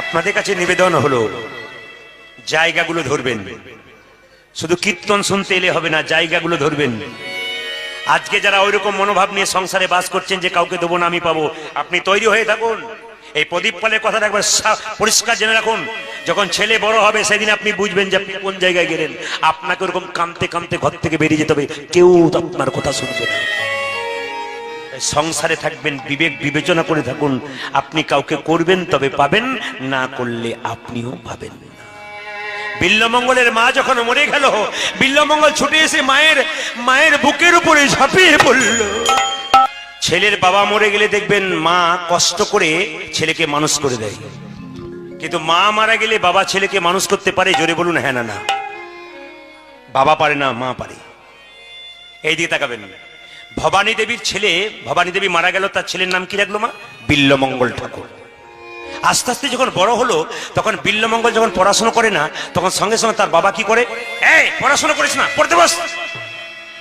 আপনাদের কাছে নিবেদন হলো, জায়গাগুলো ধরবেন। শুধু কীর্তন শুনতে এলে হবে না, জায়গাগুলো ধরবেন। আজকে যারা ওইরকম মনোভাব নিয়ে সংসারে বাস করছেন যে কাউকে দেবো না, আমি পাবো, আপনি তৈরি হয়ে থাকুন। এই প্রদীপ পালের কথাটা একবার পরিষ্কার জেনে রাখুন। যখন ছেলে বড় হবে, সেদিন আপনি বুঝবেন যে আপনি কোন জায়গায় গেলেন। আপনাকে ওরকম কামতে কামতে ঘর থেকে বেরিয়ে যেতে হবে। কেউ আপনার কথা শুনবে না। সংসারে থাকবেন, বিবেক বিবেচনা করে থাকুন। আপনি কাউকে করবেন, তবে পাবেন, না করলে আপনিও পাবেন না। বিল্লমঙ্গলের মা যখন মরে গেল, বিল্লমঙ্গল ছুটে এসে মায়ের মায়ের বুকের উপরে ঝাঁপিয়ে পড়ল। ছেলের বাবা মরে গেলে দেখবেন মা কষ্ট করে ছেলেকে মানুষ করে দেয়। কিন্তু মা মারা গেলে বাবা ছেলেকে মানুষ করতে পারে? জোরে বলুন হ্যাঁ না না। বাবা পারে না, মা পারে। এই দিকে তাকাবেন। ভবানী দেবীর ছেলে, ভবানী দেবী মারা গেল, তার ছেলের নাম কি রাখল মা? বিল্লমঙ্গল ঠাকুর। আস্তে আস্তে যখন বড় হলো, তখন বিল্লমঙ্গল যখন পড়াশোনা করে না, তখন সঙ্গে সঙ্গে তার বাবা কি করে? এই, পড়াশোনা করিস না, পড়তে বস।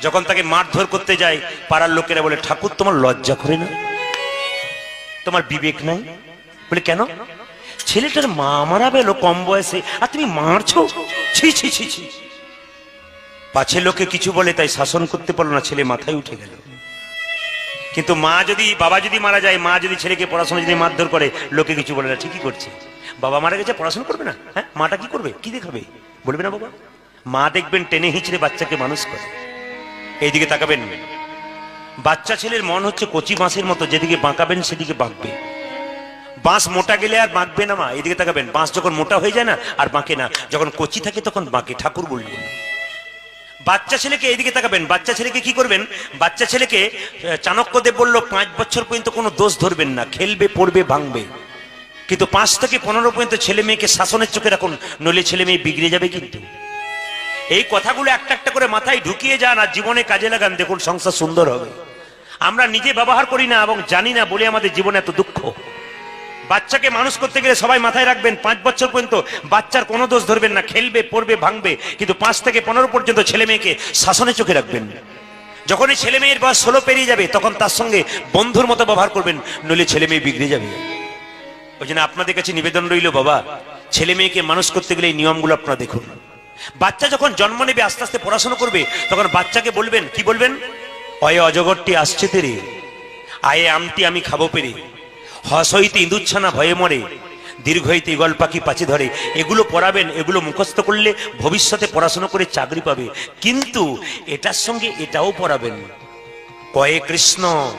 যখন তাকে মারধর করতে যায়, পাড়ার লোকেরা বলে, ঠাকুর, তোমার লজ্জা করে না? তোমার বিবেক নাই? বলে, কেন? ছেলেটার মা মারা বেলো কম বয়সে, আর তুমি মারছো? ছি ছি ছি ছি। পাছে লোকে কিছু বলে, তাই শাসন করতে পারল না, ছেলে মাথায় উঠে গেল। কিন্তু মা যদি, বাবা যদি মারা যায়, মা যদি ছেলেকে পড়াশোনা যদি মারধর করে, লোকে কিছু বলে না, ঠিকই করছে। বাবা মারা গেছে, পড়াশোনা করবে না? হ্যাঁ মাটা কি করবে? কি দেখাবে? বলবে না বাবা। মা দেখবেন টেনে হিঁচড়ে বাচ্চাকে মানুষ করে। এইদিকে তাকাবেন। বাচ্চা ছেলের মন হচ্ছে কচি বাঁশের মতো, যেদিকে বাঁকাবেন সেদিকে বাঁকবে। বাঁশ মোটা গেলে আর বাঁকবে না মা। এদিকে তাকাবেন, বাঁশ যখন মোটা হয়ে যায় না, আর বাঁকে না। যখন কচি থাকে তখন বাঁকে, ঠাকুর বললেন। বাচ্চা ছেলেকে এইদিকে তাকাবেন, বাচ্চা ছেলেকে কি করবেন? বাচ্চা ছেলেকে চাণক্যদেব বলল, পাঁচ বছর পর্যন্ত কোনো দোষ ধরবেন না, খেলবে, পড়বে, ভাঙবে। কিন্তু পাঁচ থেকে পনেরো পর্যন্ত ছেলে মেয়েকে শাসনের চোখে রাখুন, নইলে ছেলে মেয়ে বিগড়ে যাবে কিন্তু। এই কথাগুলো একটা একটা করে মাথায় ঢুকিয়ে যান আর জীবনে কাজে লাগান, দেখুন সংসার সুন্দর হবে। আমরা নিজে ব্যবহার করি না এবং জানি না বলে আমাদের জীবনে এত দুঃখ। বাচ্চাকে মানুষ করতে গেলে সবাই মাথায় রাখবেন, পাঁচ বছর পর্যন্ত বাচ্চার কোনো দোষ ধরবেন না, খেলবে, পড়বে, ভাঙবে, কিন্তু পাঁচ থেকে পনেরো পর্যন্ত ছেলে মেয়েকে শাসনে চোখে রাখবেন। যখনই ছেলে মেয়ের বয়স ষোলো পেরিয়ে যাবে, তখন তার সঙ্গে বন্ধুর মতো ব্যবহার করবেন, নইলে ছেলে মেয়ে বিগড়ে যাবে। ওই জন্য আপনাদের কাছে নিবেদন রইল, বাবা, ছেলে মেয়েকে মানুষ করতে গেলে এই নিয়মগুলো আপনারা দেখুন। বাচ্চা যখন জন্ম নেবে, আস্তে আস্তে পড়াশোনা করবে, তখন বাচ্চাকে বলবেন, কি বলবেন? অয়ে অজগরটি আসছে তেরে, আয়ে আমটি আমি খাব পেরে। হসইতে ইঁদুচ্ছানা ভয়ে মরে। দীর্ঘ হইতে ইগল পাখি পাচে ধরে। এগুলো পড়াবেন, এগুলো মুখস্থ করলে ভবিষ্যতে পড়াশোনা করে চাকরি পাবে। কিন্তু এটার সঙ্গে এটাও পড়াবেন। কয়ে কৃষ্ণ,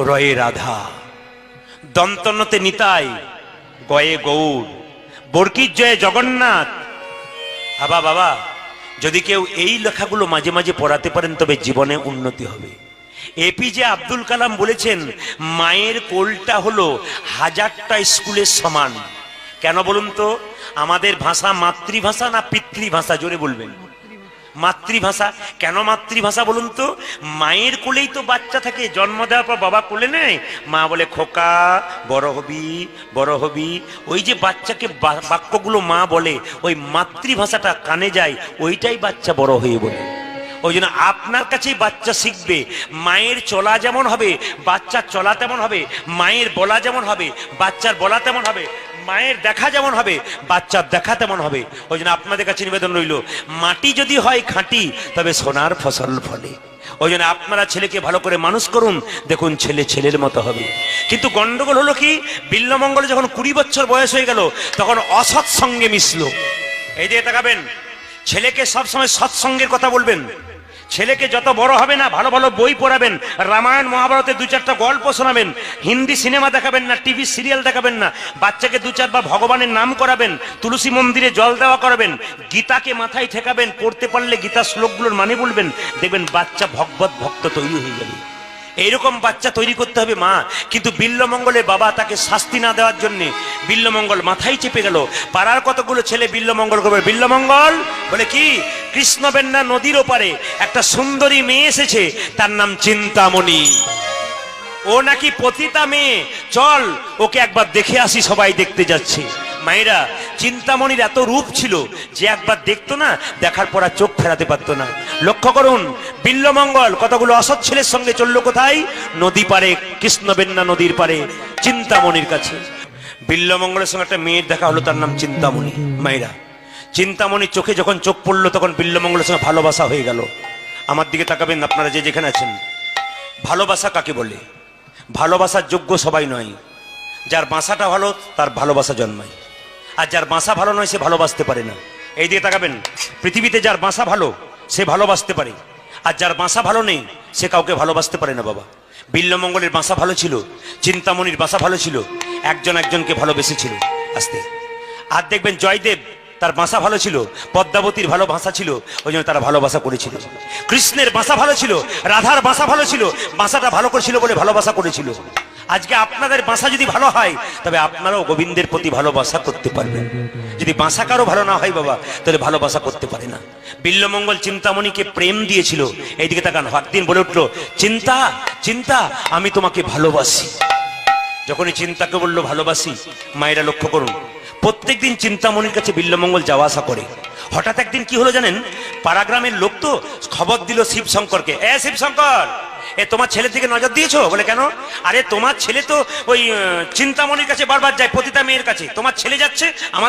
রয়ে রাধা। দন্তন্নতে নিতাই, গয়ে গৌর। বর্কির জয়ে জগন্নাথ। বাবা বাবা, যদি কেউ এই লেখাগুলো মাঝে মাঝে পড়াতে পারেন, তবে জীবনে উন্নতি হবে। এপিজে আব্দুল কালাম বলেছেন, মায়ের কোলটা হলো হাজারটা স্কুলের সমান। কেন বলুন তো? আমাদের ভাষা মাতৃভাষা না পিতৃভাষা? জোরে বলবেন। মাতৃভাষা? কেন মাতৃভাষা বলুন তো? মায়ের কোলেই তো বাচ্চা থাকে, জন্ম দেওয়ার পর বাবা কোলে নেয়। মা বলে, খোকা, বড় হবি বড় হবি। ওই যে বাচ্চাকে বাক্যগুলো মা বলে, ওই মাতৃভাষাটা কানে যায়, ওইটাই বাচ্চা বড় হয়ে বলে। ওই জন্য আপনার কাছেই বাচ্চা শিখবে। মায়ের চলা যেমন হবে বাচ্চার চলা তেমন হবে, মায়ের বলা যেমন হবে, বাচ্চার বলা তেমন হবে, মায়ের দেখা যেমন হবে, বাচ্চার দেখা তেমন হবে। ওই জন্য আপনাদের কাছে নিবেদন রইল, মাটি যদি হয় খাঁটি, তবে সোনার ফসল ফলে। ওই জন্য আপনারা ছেলেকে ভালো করে মানুষ করুন, দেখুন ছেলে ছেলের মতো হবে। কিন্তু গন্ডগোল হলো কি, বিল্লমঙ্গলে যখন কুড়ি বছর বয়স হয়ে গেল, তখন অসৎ সঙ্গে মিশলো। এই দিয়ে তাকাবেন, ছেলেকে সবসময় সৎসঙ্গের কথা বলবেন। ছেলেকে যত বড় হবে না, ভালো ভালো বই পড়াবেন, রামায়ণ মহাভারতে দু চারটা গল্প শোনাবেন, হিন্দি সিনেমা দেখাবেন না, টিভি সিরিয়াল দেখাবেন না, বাচ্চাকে দু চারবার ভগবানের নাম করাবেন, তুলসী মন্দিরে জল দেওয়া করাবেন, গীতাকে মাথায় ঠেকাবেন, পড়তে পারলে গীতা শ্লোকগুলোর মানে বলবেন, দেখবেন বাচ্চা ভগবত ভক্ত তৈরি হয়ে যাবে। এইরকম বাচ্চা তৈরি করতে হবে মা। কিন্তু বিল্লমঙ্গলে বাবা তাকে শাস্তি না দেওয়ার জন্য বিল্লমঙ্গল মাথায় চেপে গেল। পাড়ার কতগুলো ছেলে বিল্লমঙ্গল করবে? বিল্লমঙ্গল? বলে কি? কৃষ্ণবেন্না নদীর ওপারে একটা সুন্দরী মেয়ে এসেছে, তার নাম চিন্তামণি। ও নাকি পতিতা মেয়ে। চল, ওকে একবার দেখে আসি, সবাই দেখতে যাচ্ছে। মায়েরা, চিন্তামণির এত রূপ ছিল যে একবার দেখতো না, দেখার পর আর চোখ ফেরাতে পারতো না। লক্ষ্য করুন, বিল্লমঙ্গল, কতগুলো অসৎ ছেলের সঙ্গে চলল কোথায়? নদী পারে কৃষ্ণবেন্না নদীর পারে চিন্তামণির কাছে। বিল্লমঙ্গলের সঙ্গে একটা মেয়ের দেখা হলো, তার নাম চিন্তামণি। মায়েরা, চিন্তামণির চোখে যখন চোখ পড়ল, তখন বিল্লমঙ্গলের সঙ্গে ভালোবাসা হয়ে গেল। আমার দিকে তাকাবেন আপনারা যে যেখানে আছেন। ভালোবাসা কাকে বলে? ভালোবাসার যোগ্য সবাই নয়। যার বাসাটা ভালো, তার ভালোবাসা জন্মায়। আর যার বাসা ভালো নয়, সে ভালোবাসতে পারে না। এই দিয়ে তাকাবেন, পৃথিবীতে যার বাসা ভালো, সে ভালোবাসতে পারে। আর যার বাসা ভালো নেই, সে কাউকে ভালোবাসতে পারে না, বাবা। বিল্লমঙ্গলের বাসা ভালো ছিল, চিন্তামণির বাসা ভালো ছিল, একজন একজনকে ভালোবেসেছিল, আস্তে। আর দেখবেন জয়দেব, তার বাসা ভালো ছিল, পদ্মাবতীর ভালো ভাষা ছিল, ওই জন্য তারা ভালোবাসা করেছিল। কৃষ্ণের বাসা ভালো ছিল, রাধার বাসা ভালো ছিল, বাসাটা ভালো করেছিল বলে ভালোবাসা করেছিল। আজকে আপনাদের বাসা যদি ভালো হয়, তবে আপনারাও গোবিন্দের প্রতি ভালোবাসা করতে পারবেন। যদি বাসা কারও ভালো না হয় বাবা, তাহলে ভালোবাসা করতে পারে না। বিল্লমঙ্গল চিন্তামণিকে প্রেম দিয়েছিল, এইদিকে তাকান একদিন বলে উঠল, চিন্তা চিন্তা, আমি তোমাকে ভালোবাসি। যখনই চিন্তাকে বলল, ভালোবাসি? মায়েরা লক্ষ্য করুন, প্রত্যেকদিন চিন্তামণির কাছে বিল্লমঙ্গল যাওয়া আসা করে। হঠাৎ একদিন কি হলো জানেন? পাড়াগ্রামের লোক তো খবর দিল শিব শঙ্করকে এ শিব শঙ্কর এ, তোমার ছেলের দিকে নজর দিয়েছ? বলে কেন? আরে তোমার ছেলে তো ওই চিন্তামণির কাছে বারবার যায়, পতিতা মেয়ের কাছে। তোমার ছেলে যাচ্ছে, আমাদের